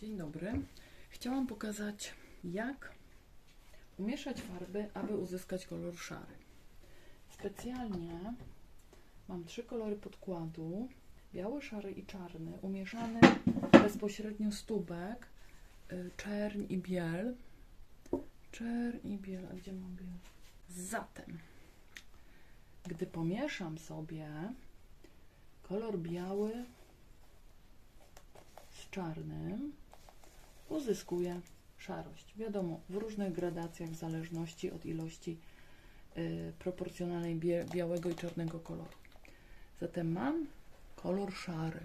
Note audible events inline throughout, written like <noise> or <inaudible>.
Dzień dobry. Chciałam pokazać, jak umieszać farby, aby uzyskać kolor szary. Specjalnie mam trzy kolory podkładu: biały, szary i czarny, umieszany bezpośrednio z tubek, y, czerń i biel. Czerń i biel, a gdzie mam biel? Zatem, gdy pomieszam sobie kolor biały z czarnym, uzyskuję szarość. Wiadomo, w różnych gradacjach, w zależności od ilości y, proporcjonalnej białego i czarnego koloru. Zatem mam kolor szary.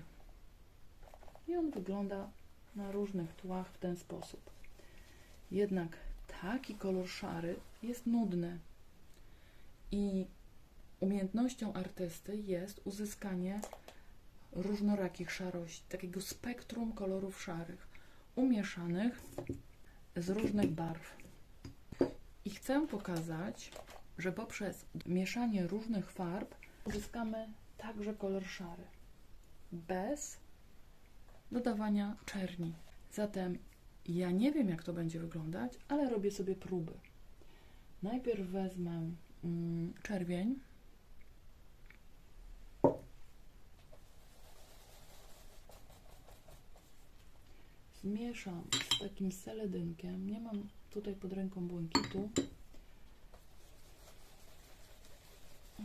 I on wygląda na różnych tłach w ten sposób. Jednak taki kolor szary jest nudny. I umiejętnością artysty jest uzyskanie różnorakich szarości, takiego spektrum kolorów szarych, umieszanych z różnych barw. I chcę pokazać, że poprzez mieszanie różnych farb uzyskamy także kolor szary, bez dodawania czerni. Zatem ja nie wiem, jak to będzie wyglądać, ale robię sobie próby. Najpierw wezmę mm, czerwień. Zmieszam z takim seledynkiem. Nie mam tutaj pod ręką błękitu.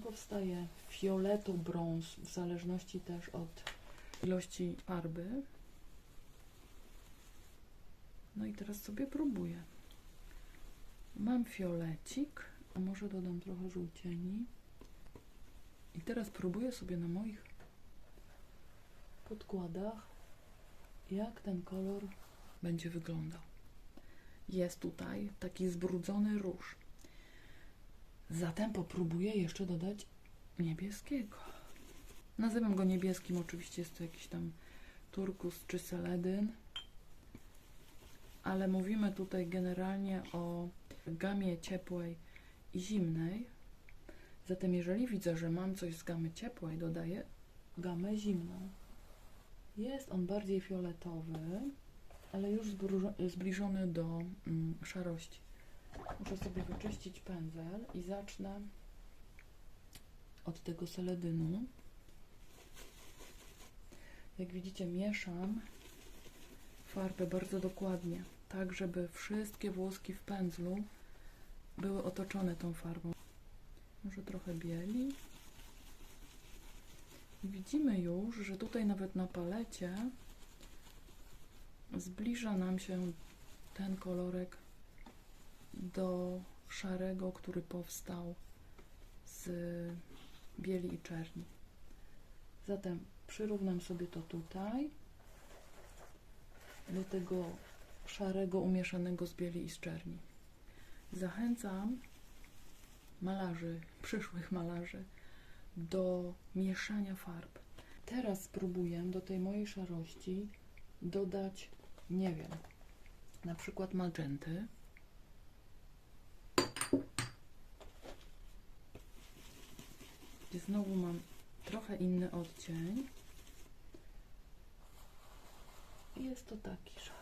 Powstaje fioleto-brąz, w zależności też od ilości farby. No i teraz sobie próbuję. Mam fiolecik, a może dodam trochę żółcieni. I teraz próbuję sobie na moich podkładach, jak ten kolor będzie wyglądał. Jest tutaj taki zbrudzony róż. Zatem popróbuję jeszcze dodać niebieskiego. Nazywam go niebieskim, oczywiście jest to jakiś tam turkus czy seledyn, ale mówimy tutaj generalnie o gamie ciepłej i zimnej. Zatem jeżeli widzę, że mam coś z gamy ciepłej, dodaję gamę zimną. Jest on bardziej fioletowy, ale już zbliżony do mm, szarości. Muszę sobie wyczyścić pędzel i zacznę od tego seledynu. Jak widzicie, mieszam farbę bardzo dokładnie, tak żeby wszystkie włoski w pędzlu były otoczone tą farbą. Może trochę bieli. Widzimy już, że tutaj nawet na palecie zbliża nam się ten kolorek do szarego, który powstał z bieli i czerni. Zatem przyrównam sobie to tutaj do tego szarego umieszanego z bieli i z czerni. Zachęcam malarzy, <laughs> przyszłych malarzy do mieszania farb. Teraz spróbuję do tej mojej szarości dodać, nie wiem, na przykład magenty. Gdzie znowu mam trochę inny odcień. I jest to taki szary.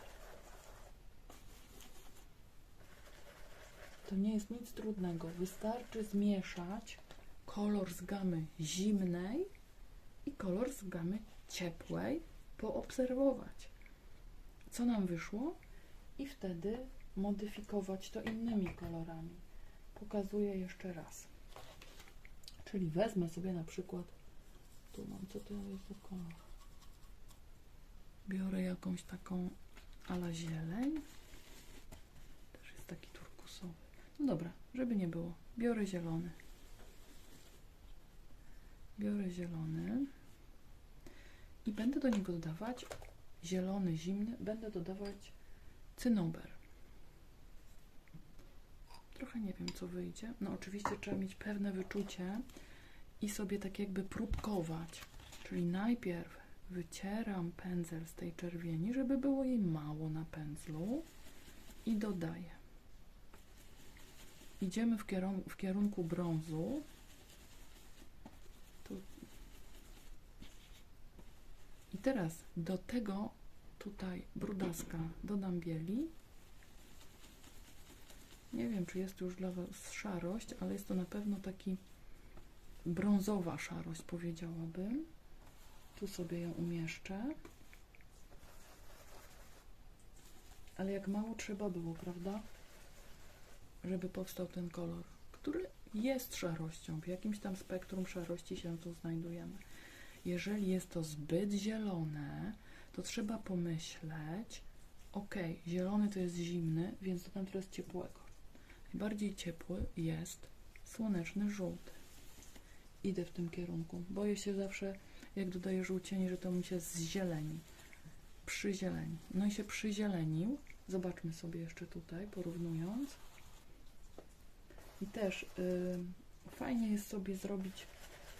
To nie jest nic trudnego. Wystarczy zmieszać kolor z gamy zimnej i kolor z gamy ciepłej, poobserwować, co nam wyszło i wtedy modyfikować to innymi kolorami. Pokazuję jeszcze raz. Czyli wezmę sobie na przykład, tu mam, co to jest za kolor? Biorę jakąś taką ala zieleń. Też jest taki turkusowy. No dobra, żeby nie było. Biorę zielony. Biorę zielony i będę do niego dodawać zielony, zimny, będę dodawać cynober. Trochę nie wiem, co wyjdzie. No oczywiście trzeba mieć pewne wyczucie i sobie tak jakby próbkować. Czyli najpierw wycieram pędzel z tej czerwieni, żeby było jej mało na pędzlu i dodaję. Idziemy w, kierun- w kierunku brązu. I teraz do tego tutaj brudaska dodam bieli. Nie wiem, czy jest już dla Was szarość, ale jest to na pewno taki brązowa szarość, powiedziałabym. Tu sobie ją umieszczę. Ale jak mało trzeba było, prawda? Żeby powstał ten kolor, który jest szarością. W jakimś tam spektrum szarości się tu znajdujemy. Jeżeli jest to zbyt zielone, to trzeba pomyśleć, ok, zielony to jest zimny, więc dodam teraz ciepłego. Najbardziej ciepły jest słoneczny żółty. Idę w tym kierunku. Boję się zawsze, jak dodaję żółcień, że to mi się zzieleni. Przyzieleni. No i się przyzielenił. Zobaczmy sobie jeszcze tutaj, porównując. I też y, fajnie jest sobie zrobić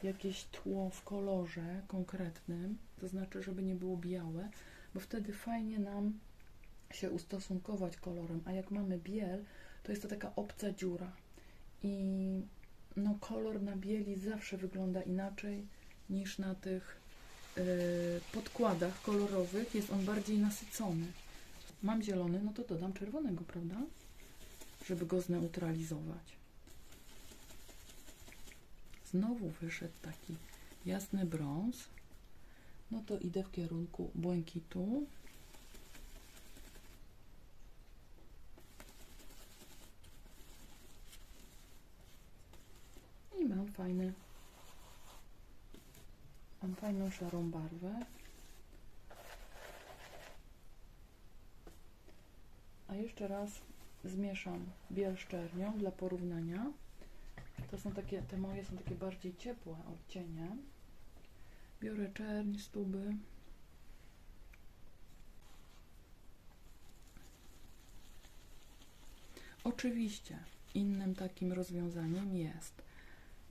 jakieś tło w kolorze konkretnym, to znaczy, żeby nie było białe, bo wtedy fajnie nam się ustosunkować kolorem, a jak mamy biel, to jest to taka obca dziura i no kolor na bieli zawsze wygląda inaczej niż na tych y, podkładach kolorowych, jest on bardziej nasycony. Mam zielony, no to dodam czerwonego, prawda? Żeby go zneutralizować. Znowu wyszedł taki jasny brąz. No to idę w kierunku błękitu. I mam fajny, mam fajną szarą barwę. A jeszcze raz zmieszam biel z czernią dla porównania. To są takie, te moje są takie bardziej ciepłe odcienie. Biorę czerń z tuby. Oczywiście innym takim rozwiązaniem jest,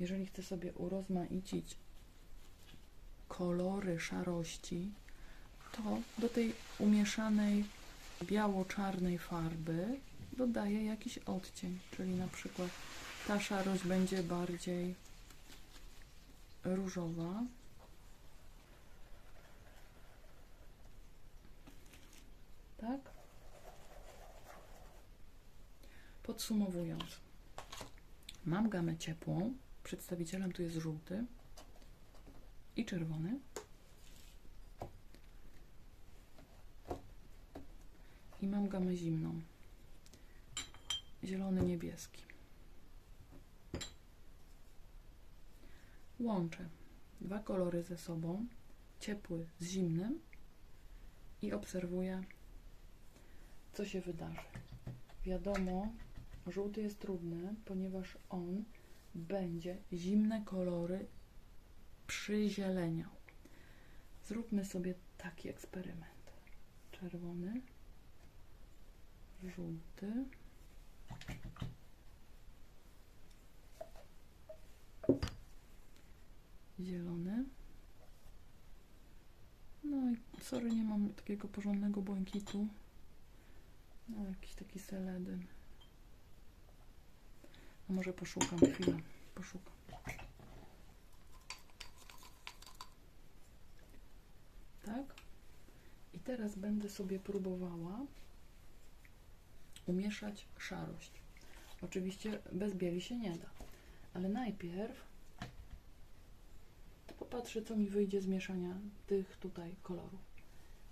jeżeli chcę sobie urozmaicić kolory szarości, to do tej umieszanej biało-czarnej farby dodaję jakiś odcień, czyli na przykład ta szarość będzie bardziej różowa. Tak? Podsumowując, mam gamę ciepłą, przedstawicielem tu jest żółty i czerwony. I mam gamę zimną, zielony, niebieski. Łączę dwa kolory ze sobą, ciepły z zimnym i obserwuję, co się wydarzy. Wiadomo, żółty jest trudny, ponieważ on będzie zimne kolory przyzieleniał. Zróbmy sobie taki eksperyment. Czerwony, żółty. Zielony. No i sorry, nie mam takiego porządnego błękitu. No, jakiś taki seledyn. No może poszukam chwilę. Poszukam. Tak? I teraz będę sobie próbowała umieszać szarość. Oczywiście bez bieli się nie da. Ale najpierw Popatrzę, co mi wyjdzie z mieszania tych tutaj kolorów.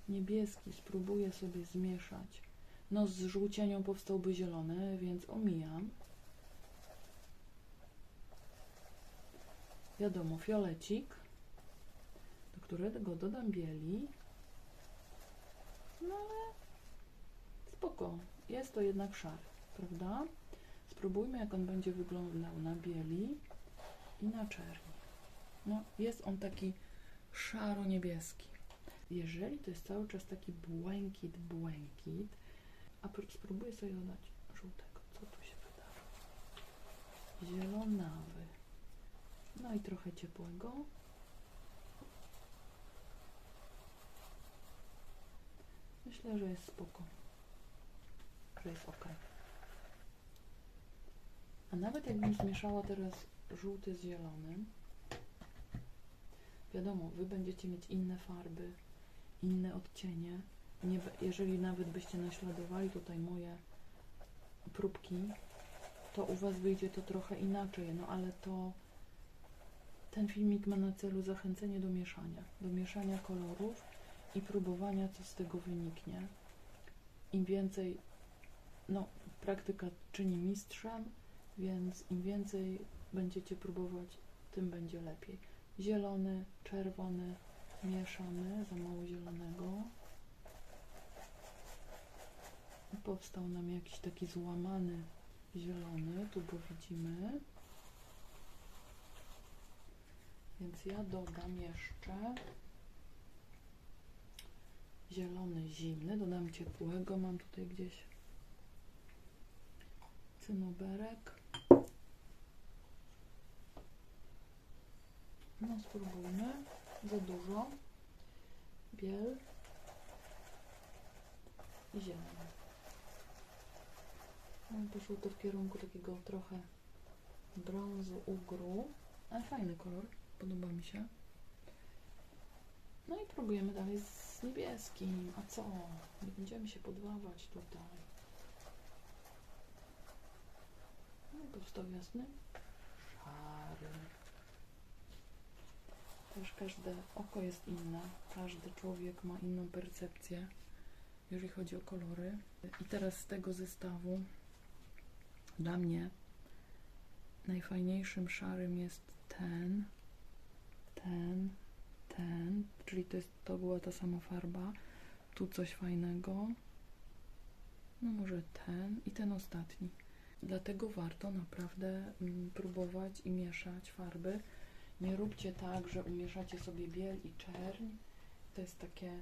Niebieski spróbuję sobie zmieszać. No z żółcienią powstałby zielony, więc omijam. Wiadomo, fiolecik, do którego dodam bieli. No ale spoko, jest to jednak szary, prawda? Spróbujmy, jak on będzie wyglądał na bieli i na czerni. No, jest on taki szaro-niebieski. Jeżeli to jest cały czas taki błękit, błękit, a spróbuję sobie dodać żółtego. Co tu się wydarzy? Zielonawy. No i trochę ciepłego. Myślę, że jest spoko. Że jest ok. A nawet jakbym zmieszała teraz żółty z zielonym, Wiadomo, wy będziecie mieć inne farby, inne odcienie, nie, jeżeli nawet byście naśladowali tutaj moje próbki, to u Was wyjdzie to trochę inaczej, no ale to ten filmik ma na celu zachęcenie do mieszania, do mieszania kolorów i próbowania, co z tego wyniknie. Im więcej, no, praktyka czyni mistrzem, więc im więcej będziecie próbować, tym będzie lepiej. Zielony, czerwony, mieszamy, za mało zielonego. I Powstał nam jakiś taki złamany zielony, tu go widzimy. Więc ja dodam jeszcze zielony zimny, dodam ciepłego, mam tutaj gdzieś cynoberek. No spróbujmy, za dużo, biel i zielony. No, poszło to w kierunku takiego trochę brązu ugru, ale fajny kolor, podoba mi się. No i próbujemy dalej z niebieskim. A co? Nie będziemy się poddawać tutaj. No i powstał jasny szary. Też każde oko jest inne. Każdy człowiek ma inną percepcję, jeżeli chodzi o kolory. I teraz z tego zestawu dla mnie najfajniejszym szarym jest ten, ten, ten, czyli to, jest, to była ta sama farba. Tu coś fajnego. No może ten i ten ostatni. Dlatego warto naprawdę mm, próbować i mieszać farby. Nie róbcie tak, że umieszacie sobie biel i czerń. To jest takie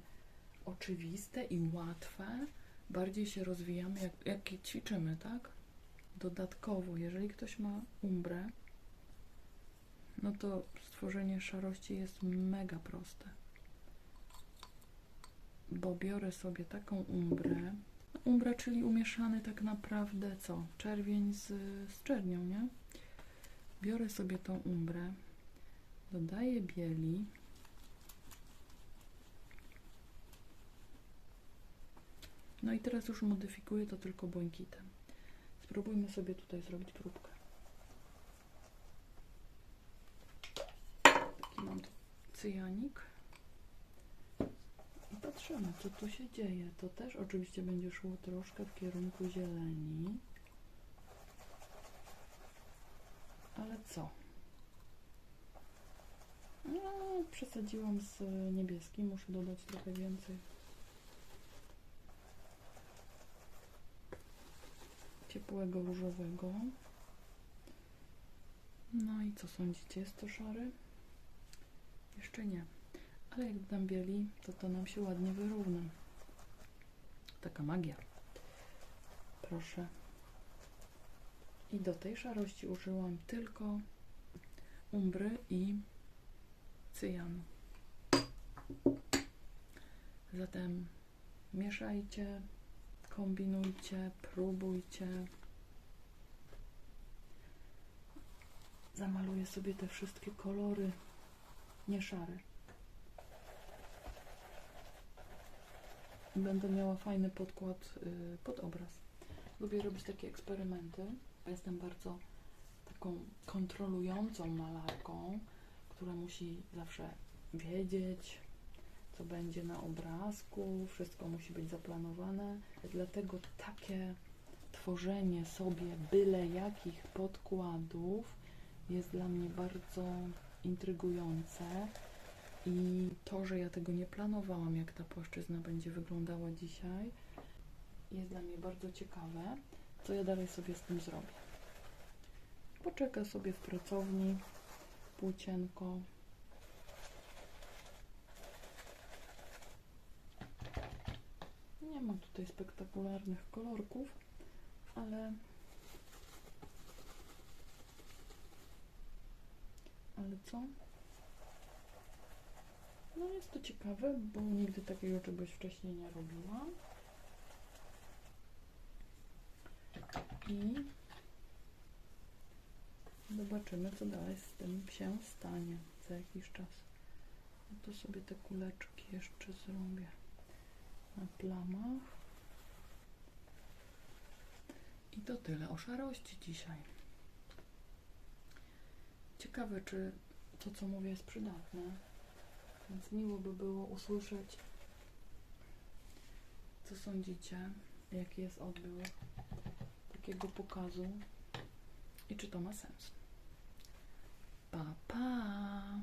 oczywiste i łatwe. Bardziej się rozwijamy, jak, jak ćwiczymy, tak? Dodatkowo, jeżeli ktoś ma umbrę, no to stworzenie szarości jest mega proste. Bo biorę sobie taką umbrę. Umbra, czyli umieszany tak naprawdę co? Czerwień z, z czernią, nie? Biorę sobie tą umbrę, dodaję bieli. No i teraz już modyfikuję to tylko błękitem. Spróbujmy sobie tutaj zrobić próbkę. Taki mam cyjanik. I patrzymy, co tu się dzieje. To też oczywiście będzie szło troszkę w kierunku zieleni. Ale co? No, przesadziłam z niebieskim. Muszę dodać trochę więcej. Ciepłego różowego. No i co sądzicie? Jest to szary? Jeszcze nie. Ale jak dodam bieli, to to nam się ładnie wyrówna. Taka magia. Proszę. I do tej szarości użyłam tylko umbry i cyjanu. Zatem mieszajcie, kombinujcie, próbujcie. Zamaluję sobie te wszystkie kolory, nie szare. Będę miała fajny podkład y, pod obraz. Lubię robić takie eksperymenty. Jestem bardzo taką kontrolującą malarką, która musi zawsze wiedzieć, co będzie na obrazku, wszystko musi być zaplanowane. Dlatego takie tworzenie sobie byle jakich podkładów jest dla mnie bardzo intrygujące. I to, że ja tego nie planowałam, jak ta płaszczyzna będzie wyglądała dzisiaj, jest dla mnie bardzo ciekawe, co ja dalej sobie z tym zrobię. Poczekę sobie w pracowni, płócienko. Nie ma tutaj spektakularnych kolorków, ale ale co? No jest to ciekawe, bo nigdy takiego czegoś wcześniej nie robiłam. I zobaczymy, co dalej z tym się stanie za jakiś czas. No to sobie te kuleczki jeszcze zrobię. na plamach. I to tyle o szarości dzisiaj. Ciekawe, czy to, co mówię, jest przydatne. Więc miło by było usłyszeć, co sądzicie, jaki jest odbiór takiego pokazu i czy to ma sens. Papa.